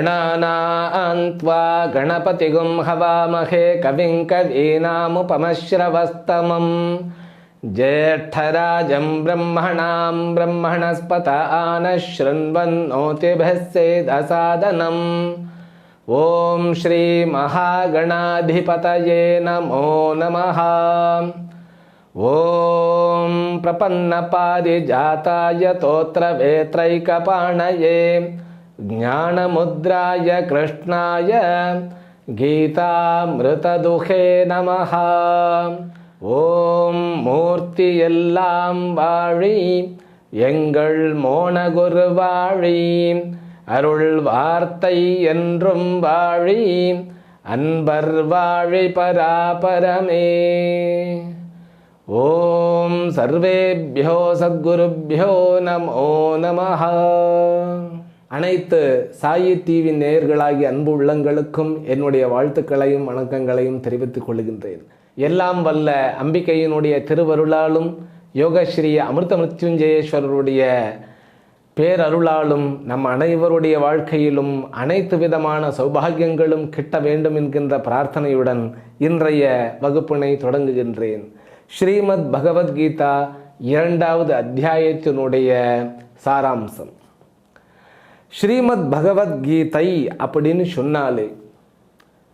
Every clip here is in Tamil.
गणानान्त्वा गणपतिगुं हवामहे कविं कवीनामुपमश्रवस्तमम् ज्येष्ठराजं ब्रह्मणां ब्रह्मणस्पत आनः शृण्वन्नोतिभिः सेदसादनम् ॐ श्रीमहागणाधिपतये नमो नमः ॐ प्रपन्नपारिजाताय तोत्रवेत्रैकपाणये ஞானமுத்ராய கிருஷ்ணாய கீதாமிருததுகே நம ஓம் மூர்த்தி எல்லாம் வாழி எங்கள் மோனகுரு வாழி அருள் வார்த்தை என்றும் வாழி அன்பர் வாழி பராபரமே. ஓம் சர்வேபியோ சத்குருபியோ நமோ நமஹா. அனைத்து சாயி டிவி நேயர்களாகிய அன்பு உள்ளங்களுக்கும் என்னுடைய வாழ்த்துக்களையும் வணக்கங்களையும் தெரிவித்துக் கொள்கின்றேன். எல்லாம் வல்ல அம்பிகையினுடைய திருவருளாலும் யோகஸ்ரீ அமிர்த மிருத்யுஞ்சயேஸ்வரருடைய பேரருளாலும் நம் அனைவருடைய வாழ்க்கையிலும் அனைத்து விதமான சௌபாகியங்களும் கிட்ட வேண்டும் என்கின்ற பிரார்த்தனையுடன் இன்றைய வகுப்பினை தொடங்குகின்றேன். ஸ்ரீமத் பகவத்கீதா இரண்டாவது அத்தியாயத்தினுடைய சாராம்சம். ஸ்ரீமத் பகவத்கீதை அப்படின்னு சொன்னாலே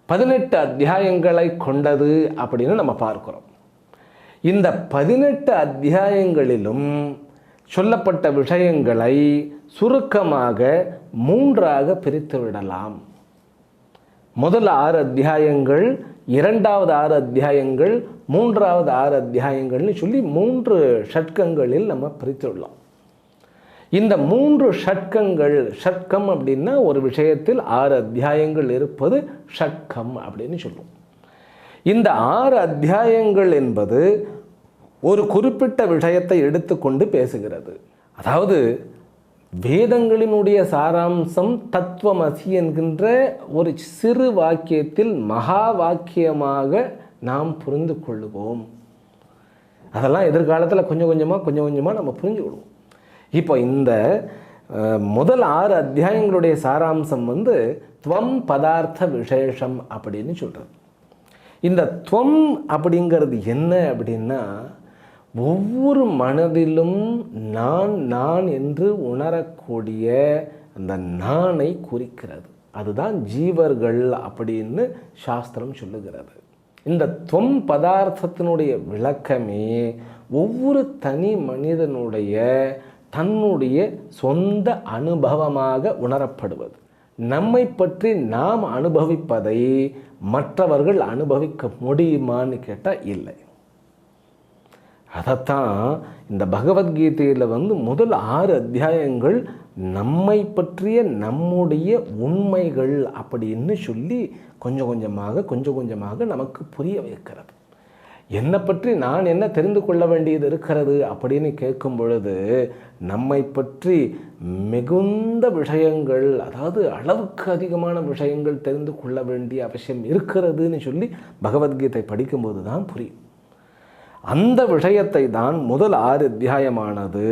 பதினெட்டு அத்தியாயங்களை கொண்டது அப்படின்னு நம்ம பார்க்குறோம். இந்த பதினெட்டு அத்தியாயங்களிலும் சொல்லப்பட்ட விஷயங்களை சுருக்கமாக மூன்றாக பிரித்து விடலாம். முதல் ஆறு அத்தியாயங்கள் இரண்டாவது ஆறு அத்தியாயங்கள் மூன்றாவது ஆறு அத்தியாயங்கள்னு சொல்லி மூன்று ஷட்கங்களில் நம்ம பிரித்துள்ளோம் இந்த மூன்று ஷட்கங்கள் ஷட்கம் அப்படின்னா ஒரு விஷயத்தில் ஆறு அத்தியாயங்கள் இருப்பது ஷட்கம் அப்படின்னு சொல்லுவோம். இந்த ஆறு அத்தியாயங்கள் என்பது ஒரு குறிப்பிட்ட விஷயத்தை எடுத்துக்கொண்டு பேசுகிறது. அதாவது வேதங்களினுடைய சாராம்சம் தத்துவமசி என்கின்ற ஒரு சிறு வாக்கியத்தில் மகா வாக்கியமாக நாம் புரிந்து கொள்ளுவோம். அதெல்லாம் எதிர்காலத்தில் கொஞ்சம் கொஞ்சமாக கொஞ்சம் கொஞ்சமாக நம்ம புரிஞ்சுக்கிடுவோம். இப்போ இந்த முதல் ஆறு அத்தியாயங்களுடைய சாராம்சம் வந்து துவம் பதார்த்த விசேஷம் அப்படின்னு சொல்கிறது இந்த துவம் அப்படிங்கிறது என்ன அப்படின்னா ஒவ்வொரு மனதிலும் நான் நான் என்று உணரக்கூடிய அந்த நானை குறிக்கிறது. அதுதான் ஜீவர்கள் அப்படின்னு சாஸ்திரம் சொல்லுகிறது. இந்த துவம் பதார்த்தத்தினுடைய விளக்கமே ஒவ்வொரு தனி மனிதனுடைய தன்னுடைய சொந்த அனுபவமாக உணரப்படுவது. நம்மை பற்றி நாம் அனுபவிப்பதை மற்றவர்கள் அனுபவிக்க முடியுமான்னு கேட்டால் இல்லை. அதைத்தான் இந்த பகவத்கீதையில் வந்து முதல் ஆறு அத்தியாயங்கள் நம்மை பற்றிய நம்முடைய உண்மைகள் அப்படின்னு சொல்லி கொஞ்சம் கொஞ்சமாக கொஞ்சம் கொஞ்சமாக நமக்கு புரிய வைக்கிறது. என்னை பற்றி நான் என்ன தெரிந்து கொள்ள வேண்டியது இருக்கிறது அப்படின்னு கேட்கும் பொழுது நம்மை பற்றி மிகுந்த விஷயங்கள் அதாவது அளவுக்கு அதிகமான விஷயங்கள் தெரிந்து கொள்ள வேண்டிய அவசியம் இருக்கிறதுன்னு சொல்லி பகவத்கீதை படிக்கும்போது தான் புரியும். அந்த விஷயத்தை தான் முதல் ஆறு அத்தியாயமானது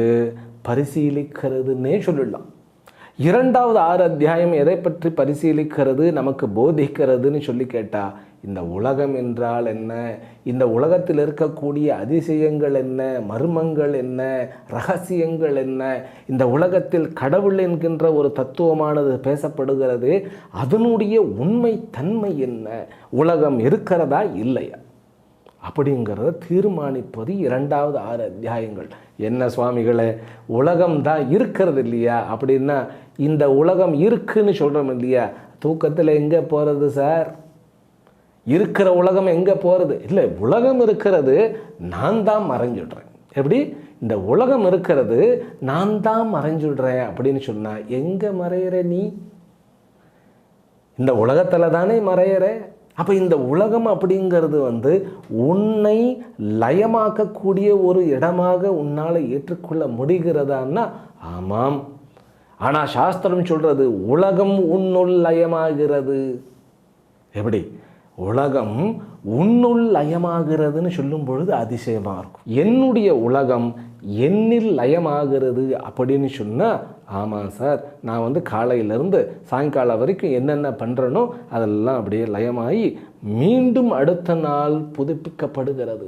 பரிசீலிக்கிறதுன்னே சொல்லலாம். இரண்டாவது ஆறு அத்தியாயம் எதை பற்றி பரிசீலிக்கிறது நமக்கு போதிக்கிறதுன்னு சொல்லி கேட்டால் இந்த உலகம் என்றால் என்ன? இந்த உலகத்தில் இருக்கக்கூடிய அதிசயங்கள் என்ன? மர்மங்கள் என்ன? ரகசியங்கள் என்ன? இந்த உலகத்தில் கடவுள் என்கின்ற ஒரு தத்துவமானது பேசப்படுகிறது. அதனுடைய உண்மை தன்மை என்ன? உலகம் இருக்கிறதா இல்லையா? அப்படிங்கிறத தீர்மானிப்பது இரண்டாவது ஆறு அத்தியாயங்கள். என்ன சுவாமிகளே உலகம் தான் இருக்கிறது இல்லையா? அப்படின்னா இந்த உலகம் இருக்குன்னு சொல்கிறோம் இல்லையா? தூக்கத்தில் எங்கே போகிறது சார்? இருக்கிற உலகம் எங்கே போகிறது இல்லை உலகம் இருக்கிறது நான் தான் மறைஞ்சிடுறேன். எப்படி? இந்த உலகம் இருக்கிறது நான் தான் மறைஞ்சிடுறேன் அப்படின்னு சொன்னால் எங்கே மறையிற நீ? இந்த உலகத்தில் தானே மறையிற? அப்போ இந்த உலகம் அப்படிங்கிறது வந்து உன்னை லயமாக்கக்கூடிய ஒரு இடமாக உன்னால் ஏற்றுக்கொள்ள முடிகிறதான்னா ஆமாம். ஆனால் சாஸ்திரம் சொல்கிறது உலகம் உன்னுள் லயமாகிறது. எப்படி? உலகம் உன்னுள் லயமாகிறதுன்னு சொல்லும் பொழுது அதிசயமாக இருக்கும். என்னுடைய உலகம் என்னில் லயமாகிறது அப்படின்னு சொன்னால் ஆமாம் சார் நான் வந்து காலையிலேருந்து சாயங்காலம் வரைக்கும் என்னென்ன பண்ணுறேனோ அதெல்லாம் அப்படியே லயமாகி மீண்டும் அடுத்த நாள் புதுப்பிக்கப்படுகிறது.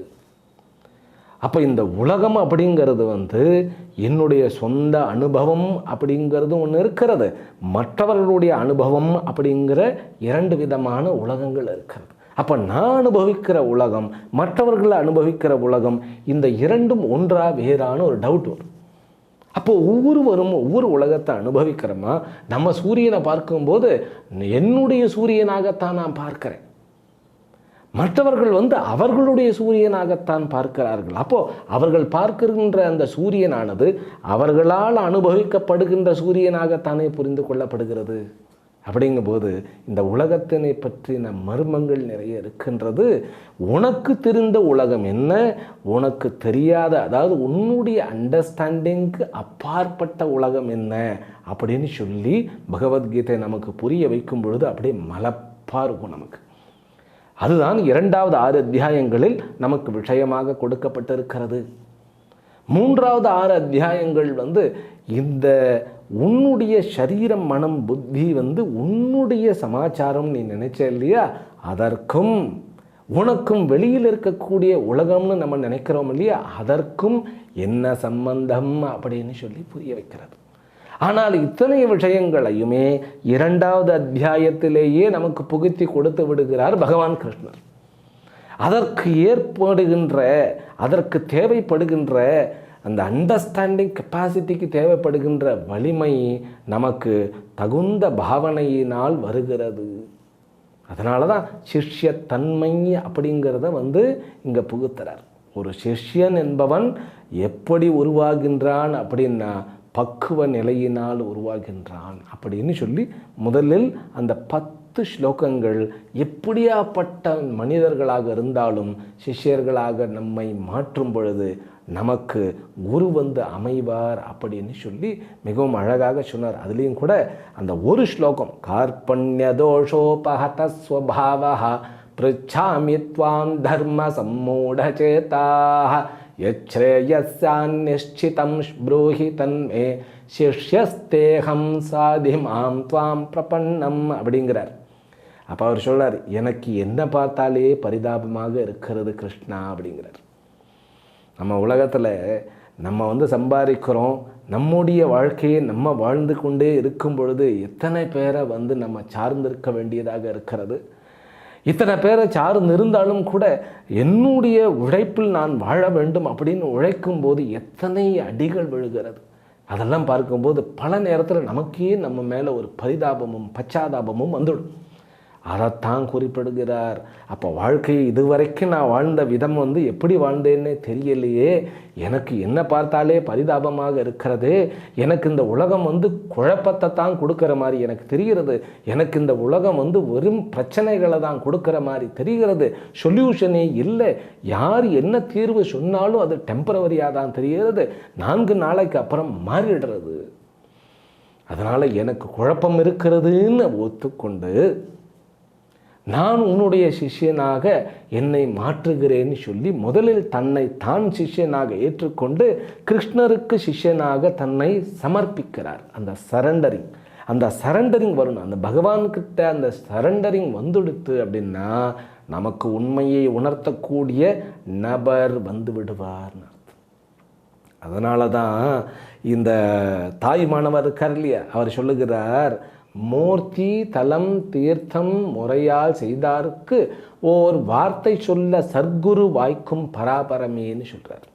அப்போ இந்த உலகம் அப்படிங்கிறது வந்து என்னுடைய சொந்த அனுபவம் அப்படிங்கிறது ஒன்று இருக்கிறது. மற்றவர்களுடைய அனுபவம் அப்படிங்கிற இரண்டு விதமான உலகங்கள் இருக்கிறது. அப்போ நான் அனுபவிக்கிற உலகம் மற்றவர்கள் அனுபவிக்கிற உலகம் இந்த இரண்டும் ஒன்றா வேறான ஒரு டவுட் வரும். அப்போ ஒவ்வொருவரும் ஒவ்வொரு உலகத்தை அனுபவிக்கிறோமா? நம்ம சூரியனை பார்க்கும்போது என்னுடைய சூரியனாகத்தான் நான் பார்க்குறேன். மற்றவர்கள் வந்து அவர்களுடைய சூரியனாகத்தான் பார்க்கிறார்கள். அப்போ அவர்கள் பார்க்கின்ற அந்த சூரியனானது அவர்களால் அனுபவிக்கப்படுகின்ற சூரியனாகத்தானே புரிந்து கொள்ளப்படுகிறது. அப்படிங்கும்போது இந்த உலகத்தினை பற்றின மர்மங்கள் நிறைய இருக்கின்றது. உனக்கு தெரிந்த உலகம் என்ன? உனக்கு தெரியாத அதாவது உன்னுடைய அண்டர்ஸ்டாண்டிங்க்கு அப்பாற்பட்ட உலகம் என்ன? அப்படின்னு சொல்லி பகவத்கீதை நமக்கு புரிய வைக்கும் பொழுது அப்படியே மலப்பாக இருக்கும் நமக்கு. அதுதான் இரண்டாவது ஆறு அத்தியாயங்களில் நமக்கு விஷயமாக கொடுக்கப்பட்டிருக்கிறது. மூன்றாவது ஆறு அத்தியாயங்கள் வந்து இந்த உன்னுடைய சரீரம் மனம் புத்தி வந்து உன்னுடைய சமாச்சாரம் நீ நினைச்ச இல்லையா? அதற்கும் உனக்கும் வெளியில் இருக்கக்கூடிய உலகம்னு நம்ம நினைக்கிறோம் இல்லையா? அதற்கும் என்ன சம்பந்தம் அப்படின்னு சொல்லி புரிய வைக்கிறது. ஆனால் இத்தனை விஷயங்களையுமே இரண்டாவது அத்தியாயத்திலேயே நமக்கு புகுத்தி கொடுத்து விடுகிறார் பகவான் கிருஷ்ணர். அதற்கு ஏற்படுகின்ற அதற்கு தேவைப்படுகின்ற அந்த அண்டர்ஸ்டாண்டிங் கெப்பாசிட்டிக்கு தேவைப்படுகின்ற வலிமை நமக்கு தகுந்த பாவனையினால் வருகிறது. அதனால தான் சிஷ்ய தன்மை அப்படிங்கிறத வந்து இங்கே புகுத்துறார். ஒரு சிஷ்யன் என்பவன் எப்படி உருவாகின்றான் அப்படின்னா பக்குவ நிலையினால் உருவாகின்றான் அப்படின்னு சொல்லி முதலில் அந்த பத்து ஸ்லோகங்கள் எப்படியாப்பட்ட மனிதர்களாக இருந்தாலும் சிஷ்யர்களாக நம்மை மாற்றும் பொழுது நமக்கு குரு வந்து அமைவார் அப்படின்னு சொல்லி மிகவும் அழகாக சொன்னார். அதுலேயும் கூட அந்த ஒரு ஸ்லோகம் கார்பண்ய தோஷோபகத ஸ்வபாவா பிருச்சாமி துவாம் தர்ம சம்மூடச்சேதாக யச்ரேயஸ்யான்னிஷ்சிதம் ப்ரூஹி தன்மே சிஷ்யஸ்தேகம் சாதி மாம் துவாம் பிரபன்னம் அப்படிங்கிறார். அப்போ அவர் சொல்கிறார் எனக்கு என்ன பார்த்தாலே பரிதாபமாக இருக்கிறது கிருஷ்ணா அப்படிங்கிறார். நம்ம உலகத்தில் நம்ம வந்து சம்பாதிக்கிறோம் நம்முடைய வாழ்க்கையை நம்ம வாழ்ந்து கொண்டே இருக்கும் பொழுது எத்தனை பேரை வந்து நம்ம சார்ந்திருக்க வேண்டியதாக இருக்கிறது? இத்தனை பேரை சார்ந்து இருந்தாலும் கூட என்னுடைய உழைப்பில் நான் வாழ வேண்டும் அப்படின்னு உழைக்கும் போது எத்தனை அடிகள் விழுகிறது. அதெல்லாம் பார்க்கும்போது பல நேரத்தில் நமக்கே நம்ம மேலே ஒரு பரிதாபமும் பச்சாதாபமும் வந்துடும். அதைத்தான் குறிப்பிடுகிறார். அப்போ வாழ்க்கையை இதுவரைக்கும் நான் வாழ்ந்த விதம் வந்து எப்படி வாழ்ந்தேன்னே தெரியலையே. எனக்கு என்ன பார்த்தாலே பரிதாபமாக இருக்கிறது. எனக்கு இந்த உலகம் வந்து குழப்பத்தை தான் கொடுக்குற மாதிரி எனக்கு தெரிகிறது. எனக்கு இந்த உலகம் வந்து வெறும் பிரச்சனைகளை தான் கொடுக்குற மாதிரி தெரிகிறது. சொல்யூஷனே இல்லை. யார் என்ன தீர்வு சொன்னாலும் அது டெம்பரவரியாக தான் தெரிகிறது. நான்கு நாளைக்கு அப்புறம் மாறிடுறது. அதனால் எனக்கு குழப்பம் இருக்கிறதுன்னு ஒத்துக்கொண்டு நான் உன்னுடைய சிஷ்யனாக என்னை மாற்றுகிறேன்னு சொல்லி முதலில் தன்னை தான் சிஷ்யனாக ஏற்றுக்கொண்டு கிருஷ்ணருக்கு சிஷ்யனாக தன்னை சமர்ப்பிக்கிறார். அந்த சரண்டரிங் அந்த சரண்டரிங் வரணும் அந்த பகவான்கிட்ட அந்த சரண்டரிங் வந்துடுத்து அப்படின்னா நமக்கு உண்மையை உணர்த்தக்கூடிய நபர் வந்து விடுவார்னு அர்த்தம். அதனால தான் இந்த தாய் மாணவர் இருக்கார் இல்லையா? அவர் சொல்லுகிறார் மூர்த்தி தலம் தீர்த்தம் முறையால் செய்தார்க்கு ஓர் வார்த்தை சொல்ல சர்க்குரு வாய்க்கும் பராபரமேன்னு சொல்கிறார்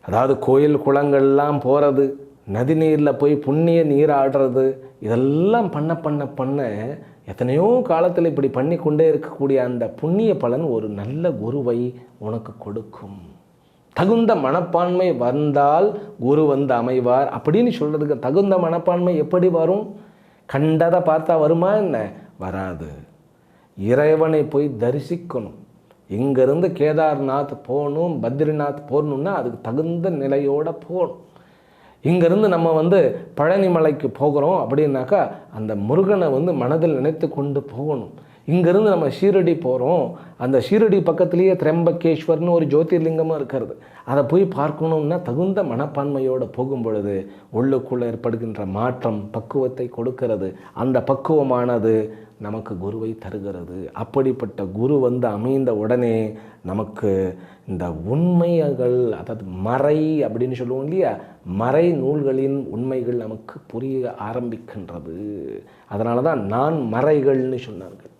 அதாவது கோயில் குளங்கள்லாம் போகிறது நதி நீரில் போய் புண்ணிய நீராடுறது இதெல்லாம் பண்ண பண்ண பண்ண எத்தனையோ காலத்தில் இப்படி பண்ணி கொண்டே இருக்கக்கூடிய அந்த புண்ணிய பலன் ஒரு நல்ல குருவை உனக்கு கொடுக்கும். தகுந்த மனப்பான்மை வந்தால் குரு வந்து அமைவார். அப்படின்னு சொல்கிறதுக்கு தகுந்த மனப்பான்மை எப்படி வரும்? கண்டதை பார்த்தா வருமா என்ன? வராது. இறைவனை போய் தரிசிக்கணும். இங்கேருந்து கேதார்நாத் போகணும் பத்ரிநாத் போகணுன்னா அதுக்கு தகுந்த நிலையோடு போகணும். இங்கேருந்து நம்ம வந்து பழனிமலைக்கு போகிறோம் அப்படின்னாக்கா அந்த முருகனை வந்து மனதில் நினைத்து கொண்டு போகணும். இங்கேருந்து நம்ம ஷீரடி போகிறோம் அந்த ஷீரடி பக்கத்துலேயே திரம்பகேஸ்வர்னு ஒரு ஜோதிர்லிங்கமும் இருக்கிறது. அதை போய் பார்க்கணும்னா தகுந்த மனப்பான்மையோடு போகும் பொழுது உள்ளுக்குள்ளே ஏற்படுகின்ற மாற்றம் பக்குவத்தை கொடுக்கிறது. அந்த பக்குவமானது நமக்கு குருவை தருகிறது. அப்படிப்பட்ட குரு வந்து அமைந்த உடனே நமக்கு இந்த உண்மைகள் அதாவது மறை அப்படின்னு சொல்லுவோம் இல்லையா? மறை நூல்களின் உண்மைகள் நமக்கு புரிய ஆரம்பிக்கின்றது. அதனால தான் நான் மறைகள்னு சொன்னார்கள்.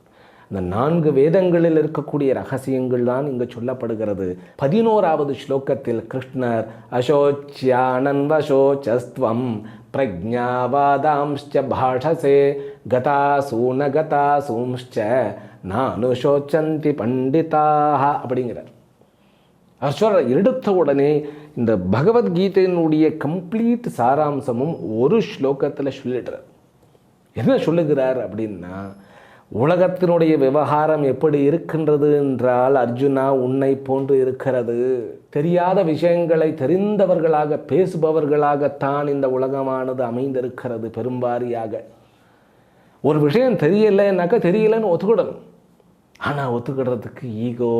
இந்த நான்கு வேதங்களில் இருக்கக்கூடிய ரகசியங்கள் தான் இங்கு சொல்லப்படுகிறது. பதினோராவது ஸ்லோகத்தில் கிருஷ்ணர் அசோச்சியானன்வசோச்சஸ்துவம் பிரஜாவாதாம்ச்ச பாஷசே கதாசூன கதாசூம்ச்ச நானுஷோச்சந்தி பண்டிதாக அப்படிங்கிறார். அவர் எடுத்த உடனே இந்த பகவத்கீதையினுடைய கம்ப்ளீட் சாராம்சமும் ஒரு ஸ்லோகத்தில் சொல்லிடுறார். என்ன சொல்லுகிறார் அப்படின்னா உலகத்தினுடைய விவகாரம் எப்படி இருக்கின்றது என்றால் அர்ஜுனா உன்னை போன்று இருக்கிறது. தெரியாத விஷயங்களை தெரிந்தவர்களாக பேசுபவர்களாகத்தான் இந்த உலகமானது அமைந்திருக்கிறது பெரும்பாரியாக. ஒரு விஷயம் தெரியலைன்னாக்கா தெரியலைன்னு ஒத்துக்கிடணும் ஆனால் ஒத்துக்கிடுறதுக்கு ஈகோ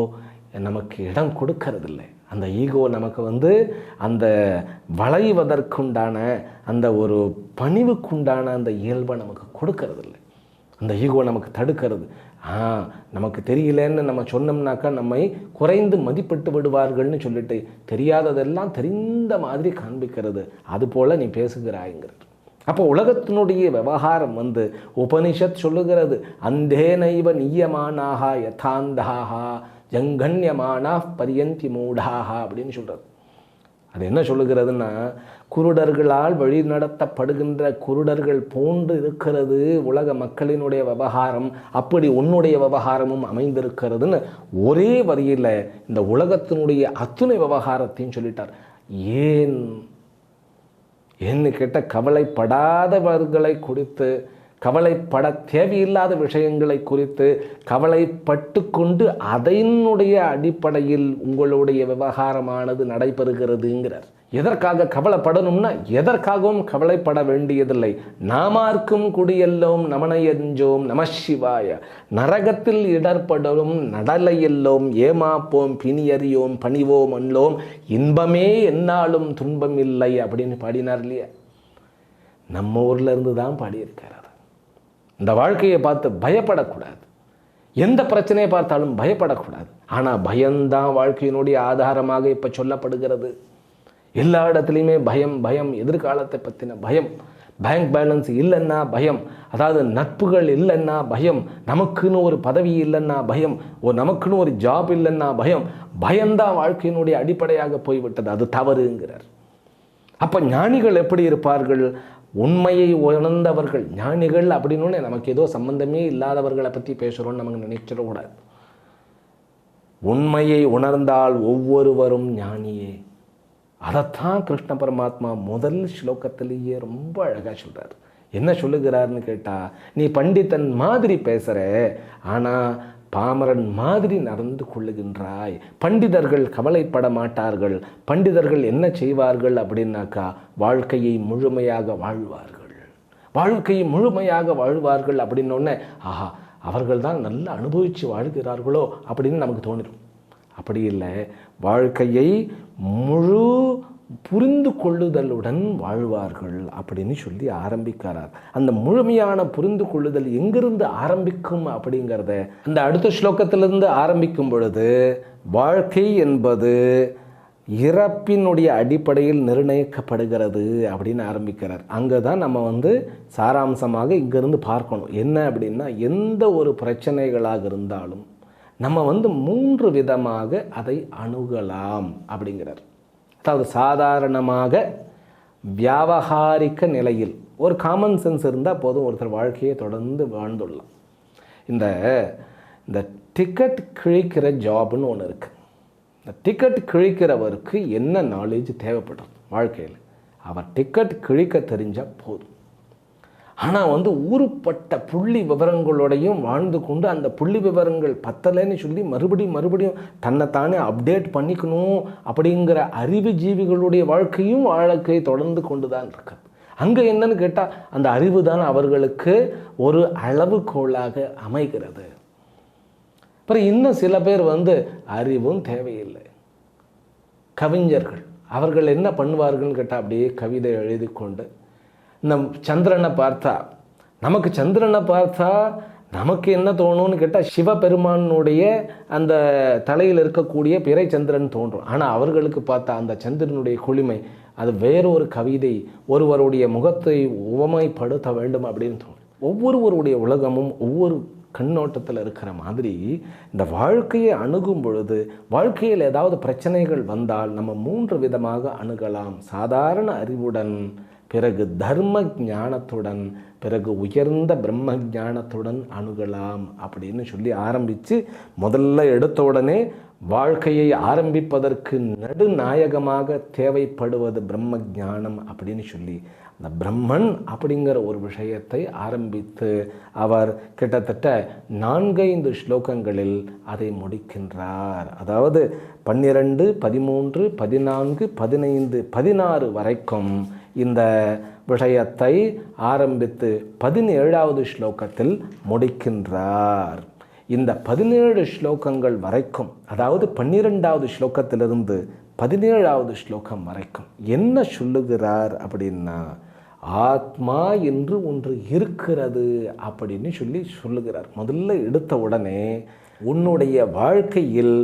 நமக்கு இடம் கொடுக்கறதில்லை. அந்த ஈகோ நமக்கு வந்து அந்த வளைவதற்குண்டான அந்த ஒரு பணிவுக்குண்டான அந்த இயல்பை நமக்கு கொடுக்கறதில்லை. அந்த ஈகோ நமக்கு தடுக்கிறது. ஆ நமக்கு தெரியலன்னு நம்ம சொன்னோம்னாக்கா நம்மை குறைந்து மதிப்பிட்டு விடுவார்கள்னு சொல்லிட்டு தெரியாததெல்லாம் தெரிந்த மாதிரி காண்பிக்கிறது. அதுபோல் நீ பேசுகிறாய்ங்கிறது. அப்போ உலகத்தினுடைய விவகாரம் வந்து உபனிஷத் சொல்லுகிறது அந்தேனைவ நீயமானாக யதாந்தாக ஜங்கன்யமானா பரியந்தி மூடாகா அப்படின்னு சொல்கிறது அது என்ன சொல்லுகிறதுன்னா குருடர்களால் வழி நடத்தப்படுகின்ற குருடர்கள் போன்று இருக்கிறது. உலக மக்களினுடைய விவகாரம் அப்படி உன்னுடைய விவகாரமும் அமைந்திருக்கிறதுன்னு ஒரே வரியில் இந்த உலகத்தினுடைய அத்துணை விவகாரத்தையும் சொல்லிட்டார். ஏன்? என்ன கேட்ட கவலைப்படாதவர்களை குறித்து கவலைப்பட தேவையில்லாத விஷயங்களை குறித்து கவலைப்பட்டு கொண்டு அதனுடைய அடிப்படையில் உங்களுடைய விவகாரமானது நடைபெறுகிறதுங்கிறார். எதற்காக கவலைப்படணும்னா எதற்காகவும் கவலைப்பட வேண்டியதில்லை. நாமார்க்கும் குடியெல்லோம் நமனையெஞ்சோம் நம சிவாய. நரகத்தில் இடர்படும் நடலையெல்லோம் ஏமாப்போம் பிணியறியோம் பணிவோம் அண்ணோம் இன்பமே என்னாலும் துன்பம் இல்லை அப்படின்னு பாடினார் இல்லையா? நம்ம ஊர்ல இருந்து தான் பாடியிருக்கார் இந்த வாழ்க்கையை பார்த்து பயப்படக்கூடாது. எந்த பிரச்சனையை பார்த்தாலும் பயப்படக்கூடாது. ஆனால் பயம்தான் வாழ்க்கையினுடைய ஆதாரமாக இப்போ சொல்லப்படுகிறது. எல்லா இடத்துலையுமே பயம் பயம் எதிர்காலத்தை பற்றின பயம். பேங்க் பேலன்ஸ் இல்லைன்னா பயம். அதாவது நட்புகள் இல்லைன்னா பயம். நமக்குன்னு ஒரு பதவி இல்லைன்னா பயம். ஒரு நமக்குன்னு ஒரு ஜாப் இல்லைன்னா பயம். பயம்தான் வாழ்க்கையினுடைய அடிப்படையாக போய்விட்டது. அது தவறுங்கிறார். அப்போ ஞானிகள் எப்படி இருப்பார்கள்? உண்மையை உணர்ந்தவர்கள். ஞானிகள் அப்படின்னு நமக்கு ஏதோ சம்பந்தமே இல்லாதவர்களை பற்றி பேசுகிறோம்னு நமக்கு நினைச்சிடக்கூடாது. உண்மையை உணர்ந்தால் ஒவ்வொருவரும் ஞானியே. அதைத்தான் கிருஷ்ண பரமாத்மா முதல் ஸ்லோகத்திலேயே ரொம்ப அழகாக சொல்கிறார் என்ன சொல்லுகிறார்னு கேட்டால் நீ பண்டிதன் மாதிரி பேசுகிற ஆனால் பாமரன் மாதிரி நடந்து கொள்ளுகின்றாய். பண்டிதர்கள் கவலைப்பட மாட்டார்கள். பண்டிதர்கள் என்ன செய்வார்கள் அப்படின்னாக்கா வாழ்க்கையை முழுமையாக வாழ்வார்கள். வாழ்க்கையை முழுமையாக வாழ்வார்கள் அப்படின்னோடனே ஆஹா அவர்கள் தான் நல்லா அனுபவித்து வாழ்கிறார்களோ அப்படின்னு நமக்கு தோணிடும் அப்படி இல்லை. வாழ்க்கையை முழு புரிந்து கொள்ளுதலுடன் வாழ்வார்கள் அப்படின்னு சொல்லி ஆரம்பிக்கிறார். அந்த முழுமையான புரிந்து கொள்ளுதல் எங்கிருந்து ஆரம்பிக்கும் அப்படிங்கிறத அந்த அடுத்த ஸ்லோகத்திலிருந்து ஆரம்பிக்கும் பொழுது வாழ்க்கை என்பது இறப்பினுடைய அடிப்படையில் நிர்ணயிக்கப்படுகிறது அப்படின்னு ஆரம்பிக்கிறார். அங்கே தான் நம்ம வந்து சாராம்சமாக இங்கேருந்து பார்க்கணும். என்ன அப்படின்னா எந்த ஒரு பிரச்சனைகளாக இருந்தாலும் நம்ம வந்து மூன்று விதமாக அதை அணுகலாம் அப்படிங்கிறார். அதாவது சாதாரணமாக வியாபகாரிக்க நிலையில் ஒரு காமன் சென்ஸ் இருந்தால் போதும் ஒருத்தர் வாழ்க்கையை தொடர்ந்து வாழ்ந்துடலாம். இந்த இந்த டிக்கெட் கிழிக்கிற ஜாப்னு ஒன்று இருக்குது இந்த டிக்கெட் கிழிக்கிறவருக்கு என்ன நாலேஜ் தேவைப்படுறது வாழ்க்கையில்? அவர் டிக்கெட் கிழிக்க தெரிஞ்சால் போதும். ஆனால் வந்து ஊறுப்பட்ட புள்ளி விவரங்களோடையும் வாழ்ந்து கொண்டு அந்த புள்ளி விவரங்கள் பத்தலைன்னு சொல்லி மறுபடியும் மறுபடியும் தன்னைத்தானே அப்டேட் பண்ணிக்கணும் அப்படிங்கிற அறிவு ஜீவிகளுடைய வாழ்க்கையும் வாழ்க்கை தொடர்ந்து கொண்டு தான் இருக்குது அங்கே என்னன்னு கேட்டால் அந்த அறிவு தான் அவர்களுக்கு ஒரு அளவுகோலாக அமைகிறது. அப்புறம் இன்னும் சில பேர் வந்து அறிவும் தேவையில்லை. கவிஞர்கள் அவர்கள் என்ன பண்ணுவார்கள்னு கேட்டால் அப்படியே கவிதை எழுதி கொண்டு இந்த சந்திரனை பார்த்தா நமக்கு சந்திரனை பார்த்தா நமக்கு என்ன தோணும்னு கேட்டால் சிவபெருமானுடைய அந்த தலையில் இருக்கக்கூடிய பிறை சந்திரன் தோன்றும். ஆனால் அவர்களுக்கு பார்த்தா அந்த சந்திரனுடைய குளிமை அது வேறொரு கவிதை ஒருவருடைய முகத்தை உவமைப்படுத்த வேண்டும் அப்படின்னு தோணும் ஒவ்வொருவருடைய உலகமும் ஒவ்வொரு கண்ணோட்டத்தில் இருக்கிற மாதிரி இந்த வாழ்க்கையை அணுகும் பொழுது வாழ்க்கையில் ஏதாவது பிரச்சனைகள் வந்தால் நம்ம மூன்று விதமாக அணுகலாம். சாதாரண அறிவுடன் பிறகு தர்ம ஞானத்துடன் பிறகு உயர்ந்த பிரம்ம ஞானத்துடன் அணுகலாம் அப்படின்னு சொல்லி ஆரம்பித்து முதல்ல எடுத்த உடனே வாழ்க்கையை ஆரம்பிப்பதற்கு நடுநாயகமாக தேவைப்படுவது பிரம்ம ஞானம் அப்படின்னு சொல்லி அந்த பிரம்மன் அப்படிங்கிற ஒரு விஷயத்தை ஆரம்பித்து அவர் கிட்டத்தட்ட நான்கைந்து ஸ்லோகங்களில் அதை முடிக்கின்றார். அதாவது பன்னிரண்டு பதிமூன்று பதினான்கு பதினைந்து பதினாறு வரைக்கும் இந்த விஷயத்தை ஆரம்பித்து பதினேழாவது ஸ்லோகத்தில் முடிக்கின்றார். இந்த பதினேழு ஸ்லோகங்கள் வரைக்கும் அதாவது பன்னிரெண்டாவது ஸ்லோகத்திலிருந்து பதினேழாவது ஸ்லோகம் வரைக்கும் என்ன சொல்லுகிறார் அப்படின்னா ஆத்மா என்று ஒன்று இருக்கிறது அப்படின்னு சொல்லி சொல்லுகிறார். முதல்ல எடுத்த உடனே உன்னுடைய வாழ்க்கையில்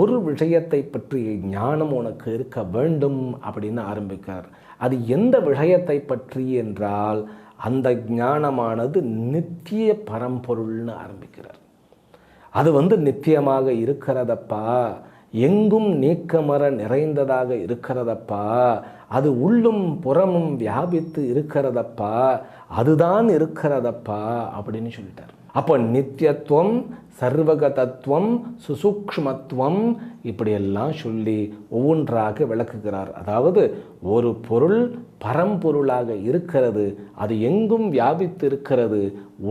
ஒரு விஷயத்தை பற்றிய ஞானம் உனக்கு இருக்க வேண்டும் அப்படின்னு ஆரம்பிக்கிறார் அது எந்த விஷயத்தை பற்றி என்றால் அந்த ஞானமானது நித்திய பரம்பொருள்னு ஆரம்பிக்கிறார். அது வந்து நித்தியமாக இருக்கிறதப்பா எங்கும் நீக்கமர நிறைந்ததாக இருக்கிறதப்பா அது உள்ளும் புறமும் வியாபித்து இருக்கிறதப்பா அதுதான் இருக்கிறதப்பா அப்படின்னு சொல்லிட்டார். அப்போ நித்தியத்துவம் சர்வகதத்துவம் சுசூக்ஷ்மத்துவம் இப்படியெல்லாம் சொல்லி ஒவ்வொன்றாக விளக்குகிறார். அதாவது ஒரு பொருள் பரம்பொருளாக இருக்கிறது அது எங்கும் வியாபித்து இருக்கிறது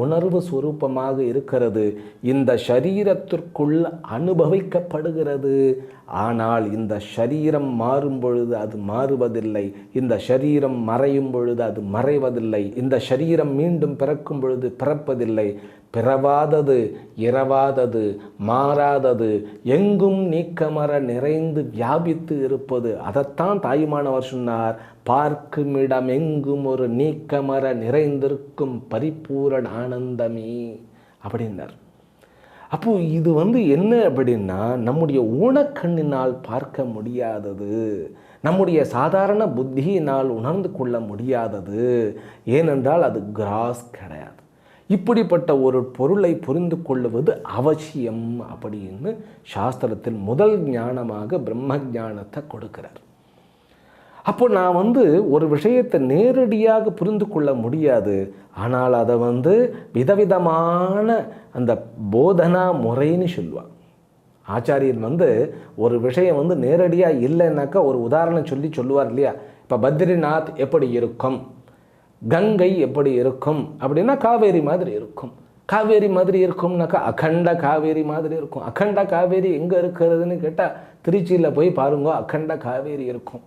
உணர்வு சுரூபமாக இருக்கிறது இந்த சரீரத்திற்குள் அனுபவிக்கப்படுகிறது. ஆனால் இந்த சரீரம் மாறும் பொழுது அது மாறுவதில்லை இந்த சரீரம் மறையும் பொழுது அது மறைவதில்லை இந்த சரீரம் மீண்டும் பிறக்கும் பொழுது பிறப்பதில்லை. பிறவாதது இரவாதது மாறாதது எங்கும் கமர நிறைந்து வியாபித்து இருப்பது. அதைத்தான் தாயுமானவர் சொன்னார் பார்க்குமிடம் எங்கும் ஒரு நீக்கமர நிறைந்திருக்கும் பரிபூரண ஆனந்தமே அப்படின்னார். அப்போ இது வந்து என்ன அப்படின்னா நம்முடைய ஊனக்கண்ணினால் பார்க்க முடியாதது நம்முடைய சாதாரண புத்தியினால் உணர்ந்து கொள்ள முடியாதது ஏனென்றால் அது கிராஸ் கிடையாது. இப்படிப்பட்ட ஒரு பொருளை புரிந்து கொள்வது அவசியம் அப்படின்னு சாஸ்திரத்தில் முதல் ஞானமாக பிரம்ம ஞானத்தை கொடுக்கிறார். அப்போ நான் வந்து ஒரு விஷயத்தை நேரடியாக புரிந்து கொள்ள முடியாது. ஆனால் அதை வந்து விதவிதமான அந்த போதனா முறைன்னு சொல்லுவான் ஆச்சாரியன் வந்து ஒரு விஷயம் வந்து நேரடியாக இல்லைன்னாக்கா ஒரு உதாரணம் சொல்லி சொல்லுவார் இல்லையா? இப்போ பத்ரிநாத் எப்படி இருக்கும்? கங்கை எப்படி இருக்கும் அப்படின்னா காவேரி மாதிரி இருக்கும். காவேரி மாதிரி இருக்கும்னாக்கா அகண்ட காவேரி மாதிரி இருக்கும். அகண்ட காவேரி எங்கே இருக்கிறதுன்னு கேட்டால் திருச்சியில் போய் பாருங்க அகண்ட காவேரி இருக்கும்.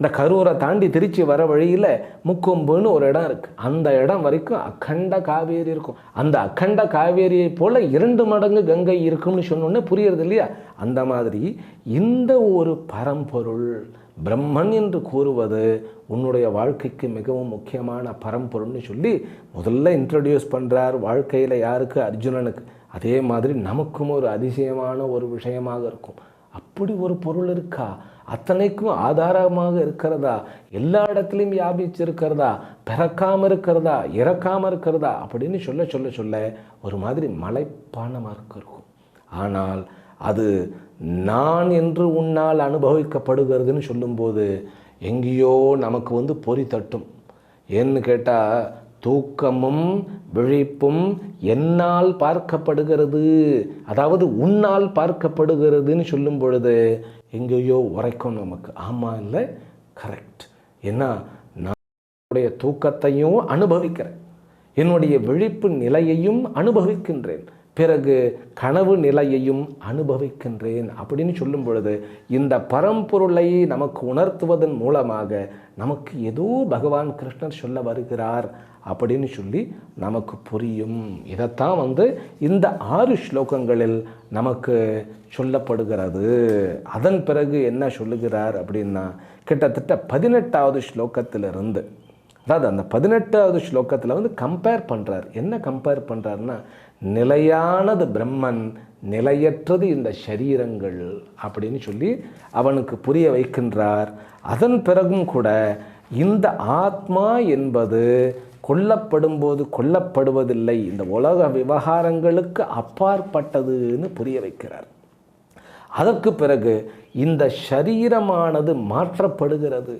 இந்த கரூரை தாண்டி திருச்சி வர வழியில் முக்கொம்புன்னு ஒரு இடம் இருக்குது அந்த இடம் வரைக்கும் அகண்ட காவேரி இருக்கும். அந்த அகண்ட காவேரியை போல் இரண்டு மடங்கு கங்கை இருக்கும்னு சொன்னோன்னே புரியுறது இல்லையா? அந்த மாதிரி இந்த ஒரு பரம்பொருள் பிரம்மன் என்று கூறுவது உன்னுடைய வாழ்க்கைக்கு மிகவும் முக்கியமான பரம்பொருள்னு சொல்லி முதல்ல இன்ட்ரடியூஸ் பண்ணுறார் வாழ்க்கையில் யாருக்கு? அர்ஜுனனுக்கு. அதே மாதிரி நமக்கும் ஒரு அதிசயமான ஒரு விஷயமாக இருக்கும். அப்படி ஒரு பொருள் இருக்கா? அத்தனைக்கும் ஆதாரமாக இருக்கிறதா? எல்லா இடத்துலையும் வியாபிச்சிருக்கிறதா? பிறக்காமல் இருக்கிறதா? இறக்காமல் இருக்கிறதா? அப்படின்னு சொல்ல சொல்ல சொல்ல ஒரு மாதிரி மலைப்பானமாக இருக்கும். ஆனால் அது நான் என்று உன்னால் அனுபவிக்கப்படுகிறதுன்னு சொல்லும்போது எங்கேயோ நமக்கு வந்து பொறி தட்டும். ஏன்னு கேட்டால் தூக்கமும் விழிப்பும் என்னால் பார்க்கப்படுகிறது. அதாவது உன்னால் பார்க்கப்படுகிறதுன்னு சொல்லும் பொழுது எங்கேயோ உரைக்கும் நமக்கு. ஆமாம் இல்லை? கரெக்ட் ஏன்னா நான் என்னுடைய தூக்கத்தையும் அனுபவிக்கிறேன். என்னுடைய விழிப்பு நிலையையும் அனுபவிக்கின்றேன். பிறகு கனவு நிலையையும் அனுபவிக்கின்றேன் அப்படின்னு சொல்லும் பொழுது இந்த பரம்பொருளை நமக்கு உணர்த்துவதன் மூலமாக நமக்கு ஏதோ பகவான் கிருஷ்ணர் சொல்ல வருகிறார் அப்படின்னு சொல்லி நமக்கு புரியும். இதைத்தான் வந்து இந்த ஆறு ஸ்லோகங்களில் நமக்கு சொல்லப்படுகிறது. அதன் பிறகு என்ன சொல்லுகிறார் அப்படின்னா கிட்டத்தட்ட பதினெட்டாவது ஸ்லோகத்திலிருந்து அதாவது அந்த பதினெட்டாவது ஸ்லோகத்தில் வந்து கம்பேர் பண்ணுறார் என்ன கம்பேர் பண்ணுறாருன்னா நிலையானது பிரம்மன் நிலையற்றது இந்த சரீரங்கள் அப்படின்னு சொல்லி அவனுக்கு புரிய வைக்கின்றார். அதன் பிறகும் கூட இந்த ஆத்மா என்பது கொல்லப்படும் போது கொல்லப்படுவதில்லை. இந்த உலக விவகாரங்களுக்கு அப்பாற்பட்டதுன்னு புரிய வைக்கிறார். அதற்கு பிறகு இந்த சரீரமானது மாற்றப்படுகிறது.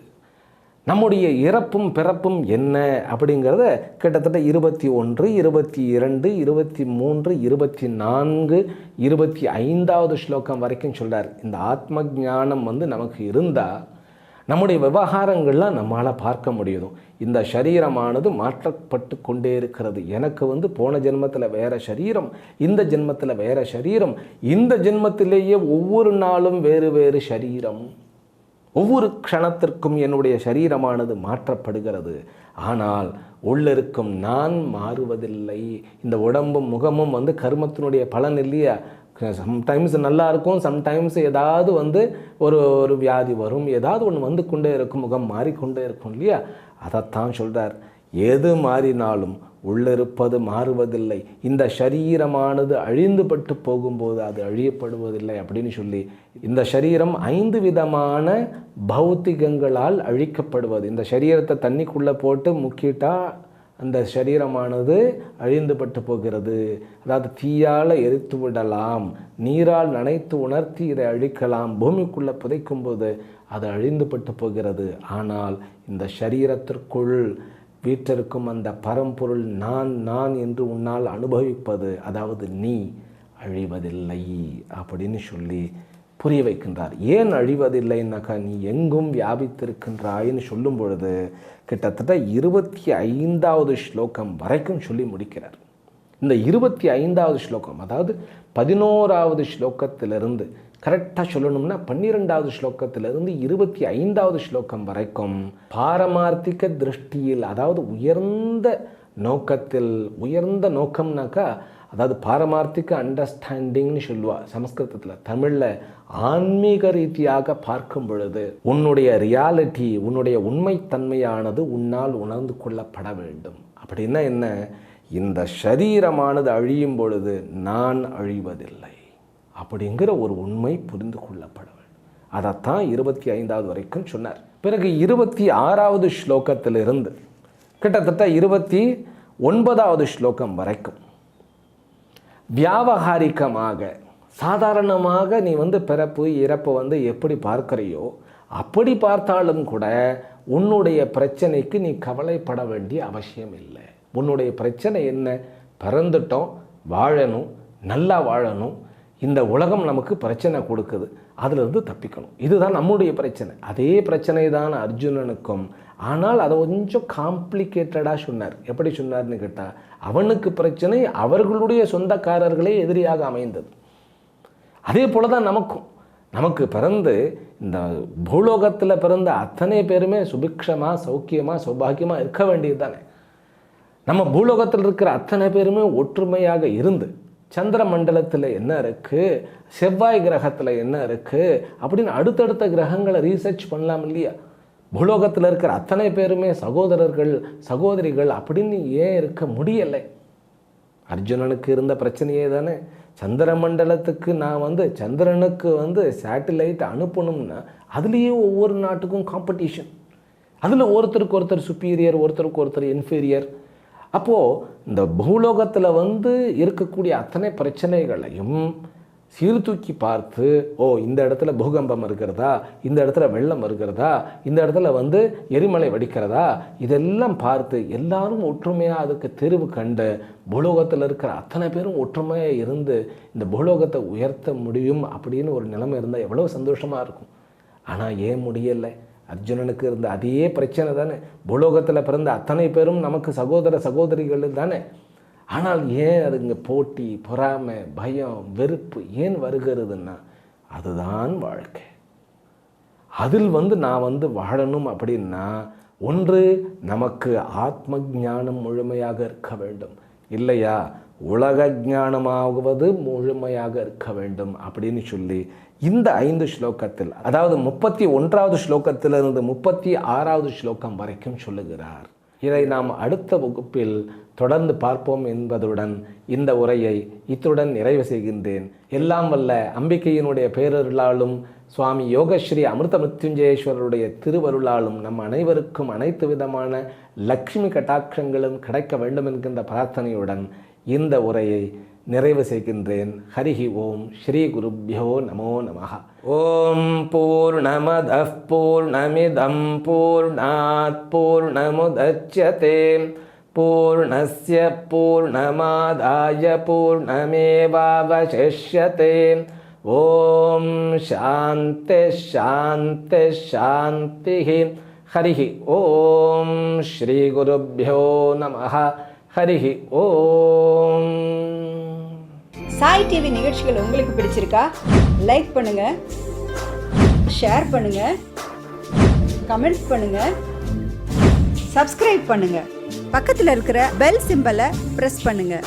நம்முடைய இறப்பும் பிறப்பும் என்ன அப்படிங்கிறத கிட்டத்தட்ட இருபத்தி ஒன்று இருபத்தி இரண்டு இருபத்தி மூன்று இருபத்தி நான்கு இருபத்தி ஐந்தாவது ஸ்லோகம் வரைக்கும் சொல்கிறார் இந்த ஆத்ம ஞானம் வந்து நமக்கு இருந்தால் நம்முடைய விவகாரங்கள்லாம் நம்மளால் பார்க்க முடியும் இந்த சரீரமானது மாற்றப்பட்டு கொண்டே இருக்கிறது. எனக்கு வந்து போன ஜென்மத்தில் வேறு சரீரம் இந்த ஜென்மத்தில் வேறு சரீரம் இந்த ஜென்மத்திலேயே ஒவ்வொரு நாளும் வேறு வேறு சரீரம். ஒவ்வொரு க்ஷணத்திற்கும் என்னுடைய சரீரமானது மாற்றப்படுகிறது. ஆனால் உள்ளிருக்கும் நான் மாறுவதில்லை. இந்த உடம்பும் முகமும் வந்து கர்மத்தினுடைய பலன் இல்லையா? சம்டைம்ஸ் நல்லா இருக்கும் சம்டைம்ஸ் ஏதாவது வந்து ஒரு ஒரு வியாதி வரும். ஏதாவது ஒன்று வந்து கொண்டே இருக்கும் முகம் மாறிக்கொண்டே இருக்கும் இல்லையா? அதைத்தான் சொல்கிறார் எது மாறினாலும் உள்ளிருப்பது மாறுவதில்லை. இந்த சரீரமானது அழிந்துபட்டு போகும்போது அது அழியப்படுவதில்லை அப்படின்னு சொல்லி இந்த சரீரம் ஐந்து விதமான பௌத்திகங்களால் அழிக்கப்படுவது. இந்த சரீரத்தை தண்ணிக்குள்ளே போட்டு முக்கிட்டா அந்த சரீரமானது அழிந்துபட்டு போகிறது. அதாவது தீயால் எரித்து விடலாம் நீரால் நனைத்து உணர்த்தி இதை அழிக்கலாம் பூமிக்குள்ளே புதைக்கும்போது அது அழிந்துபட்டு போகிறது. ஆனால் இந்த சரீரத்திற்குள் வீற்றிருக்கும் அந்த பரம்பொருள் நான் நான் என்று உன்னால் அனுபவிப்பது அதாவது நீ அழிவதில்லை அப்படின்னு சொல்லி புரிய வைக்கின்றார். ஏன் அழிவதில்லைன்னாக்கா நீ எங்கும் வியாபித்திருக்கின்றாயின்னு சொல்லும் பொழுது கிட்டத்தட்ட இருபத்தி ஐந்தாவது ஸ்லோகம் வரைக்கும் சொல்லி முடிக்கிறார். இந்த இருபத்தி ஐந்தாவது ஸ்லோகம் அதாவது பதினோராவது ஸ்லோகத்திலிருந்து கரெக்டாக சொல்லணும்னா பன்னிரெண்டாவது ஸ்லோகத்திலிருந்து இருபத்தி ஐந்தாவது ஸ்லோகம் வரைக்கும் பாரமார்த்திக திருஷ்டியில் அதாவது உயர்ந்த நோக்கத்தில் உயர்ந்த நோக்கம்னாக்கா அதாவது பாரமார்த்திக அண்டர்ஸ்டாண்டிங்னு சொல்லுவா சமஸ்கிருதத்தில் தமிழில் ஆன்மீக ரீதியாக பார்க்கும் பொழுது உன்னுடைய ரியாலிட்டி உன்னுடைய உண்மைத்தன்மையானது உன்னால் உணர்ந்து கொள்ளப்பட வேண்டும். அப்படின்னா என்ன? இந்த சரீரமானது அழியும் பொழுது நான் அழிவதில்லை. அப்படிங்கிற ஒரு உண்மை புரிந்து கொள்ளப்பட வேண்டும் அதைத்தான் இருபத்தி ஐந்தாவது வரைக்கும் சொன்னார். பிறகு இருபத்தி ஆறாவது ஸ்லோகத்திலிருந்து கிட்டத்தட்ட இருபத்தி ஒன்பதாவது ஸ்லோகம் வரைக்கும் வியாபகாரிகமாக சாதாரணமாக நீ வந்து பிறப்பு இறப்பு வந்து எப்படி பார்க்கறியோ அப்படி பார்த்தாலும் கூட உன்னுடைய பிரச்சனைக்கு நீ கவலைப்பட வேண்டிய அவசியம் இல்லை. உன்னுடைய பிரச்சனை என்ன? பிறந்துட்டோம் வாழணும் நல்லா வாழணும் இந்த உலகம் நமக்கு பிரச்சனை கொடுக்குது. அதிலிருந்து தப்பிக்கணும். இதுதான் நம்முடைய பிரச்சனை. அதே பிரச்சனை தான் அர்ஜுனனுக்கும். ஆனால் அதை கொஞ்சம் காம்ப்ளிகேட்டடாக சொன்னார். எப்படி சொன்னார்னு கேட்டால் அவனுக்கு பிரச்சனை அவர்களுடைய சொந்தக்காரர்களே எதிரியாக அமைந்தது. அதே போல தான் நமக்கும். நமக்கு பிறந்து இந்த பூலோகத்தில் பிறந்த அத்தனை பேருமே சுபிக்ஷமாக சௌக்கியமாக சௌபாகியமாக இருக்க வேண்டியது தானே நம்ம பூலோகத்தில் இருக்கிற அத்தனை பேருமே ஒற்றுமையாக இருந்து சந்திர மண்டலத்தில் என்ன இருக்குது செவ்வாய் கிரகத்தில் என்ன இருக்குது அப்படின்னு அடுத்தடுத்த கிரகங்களை ரீசர்ச் பண்ணலாம் இல்லையா? பூலோகத்தில் இருக்கிற அத்தனை பேருமே சகோதரர்கள் சகோதரிகள் அப்படின்னு ஏன் இருக்க முடியலை? அர்ஜுனனுக்கு இருந்த பிரச்சனையே தானே. சந்திர மண்டலத்துக்கு நான் வந்து சந்திரனுக்கு வந்து சேட்டிலைட் அனுப்பணும்னா அதுலேயும் ஒவ்வொரு நாட்டுக்கும் காம்படிஷன் அதில் ஒருத்தருக்கு ஒருத்தர் சுப்பீரியர் ஒருத்தருக்கு ஒருத்தர் இன்ஃபீரியர் அப்போது இந்த பூலோகத்தில் வந்து இருக்கக்கூடிய அத்தனை பிரச்சனைகளையும் சீர்தூக்கி பார்த்து ஓ இந்த இடத்துல பூகம்பம் இருக்கிறதா? இந்த இடத்துல வெள்ளம் இருக்கிறதா? இந்த இடத்துல வந்து எரிமலை வடிக்கிறதா? இதெல்லாம் பார்த்து எல்லாரும் ஒற்றுமையாக அதுக்கு தெருவு கண்டு பூலோகத்தில் இருக்கிற அத்தனை பேரும் ஒற்றுமையாக இருந்து இந்த பூலோகத்தை உயர்த்த முடியும் அப்படின்னு ஒரு நிலைமை இருந்தால் எவ்வளோ சந்தோஷமாக இருக்கும். ஆனால் ஏன் முடியலை? அர்ஜுனனுக்கு இருந்த அதே பிரச்சனை தானே? பூலோகத்தில் பிறந்த அத்தனை பேரும் நமக்கு சகோதர சகோதரிகள் தானே? ஆனால் ஏன் அதுங்க போட்டி பொறாமை பயம் வெறுப்பு ஏன் வருகிறதுன்னா அதுதான் வாழ்க்கை. அதில் வந்து நான் வந்து வாழணும் அப்படின்னா ஒன்று நமக்கு ஆத்ம ஞானம் முழுமையாக இருக்க வேண்டும். இல்லையா? உலக ஞானமாகுவது முழுமையாக இருக்க வேண்டும் அப்படின்னு சொல்லி இந்த ஐந்து ஸ்லோகத்தில் அதாவது முப்பத்தி ஒன்றாவது ஸ்லோகத்திலிருந்து முப்பத்தி ஆறாவது ஸ்லோகம் வரைக்கும் சொல்லுகிறார். இதை நாம் அடுத்த வகுப்பில் தொடர்ந்து பார்ப்போம் என்பதுடன் இந்த உரையை இத்துடன் நிறைவு செய்கின்றேன். எல்லாம் வல்ல அம்பிகையினுடைய பேரருளாலும் சுவாமி யோகஸ்ரீ அமிர்த மிருத்யுஞ்சயேஸ்வரருடைய திருவருளாலும் நம் அனைவருக்கும் அனைத்து விதமான லக்ஷ்மி கட்டாட்சங்களும் கிடைக்க வேண்டும் என்கின்ற பிரார்த்தனையுடன் இந்த உரையை நிறைவு செய்கின்றேன் ஹரிஹி ஓம் ஸ்ரீ குருப்பியோ நமோ நமः ஓம் பூர்ணமத பூர்ணமிதம் பூர்ணாத் பூர்ணமுதட்சதே பூர்ணஸ்ய பூர்ணமாதாய பூர்ணமேவாவசிஷ்யதே ஓம் சாந்தி சாந்தி சாந்திः हरिः ॐ श्रीगुरुभ्यो नमः हरिः ॐ சாய் டிவி நிகழ்ச்சிகள் உங்களுக்கு பிடிச்சிருக்கா? லைக் பண்ணுங்க. ஷேர் பண்ணுங்க. கமெண்ட்ஸ் பண்ணுங்க. சப்ஸ்கிரைப் பண்ணுங்க. பக்கத்தில் இருக்கிற பெல் சிம்பலை ப்ரெஸ் பண்ணுங்கள்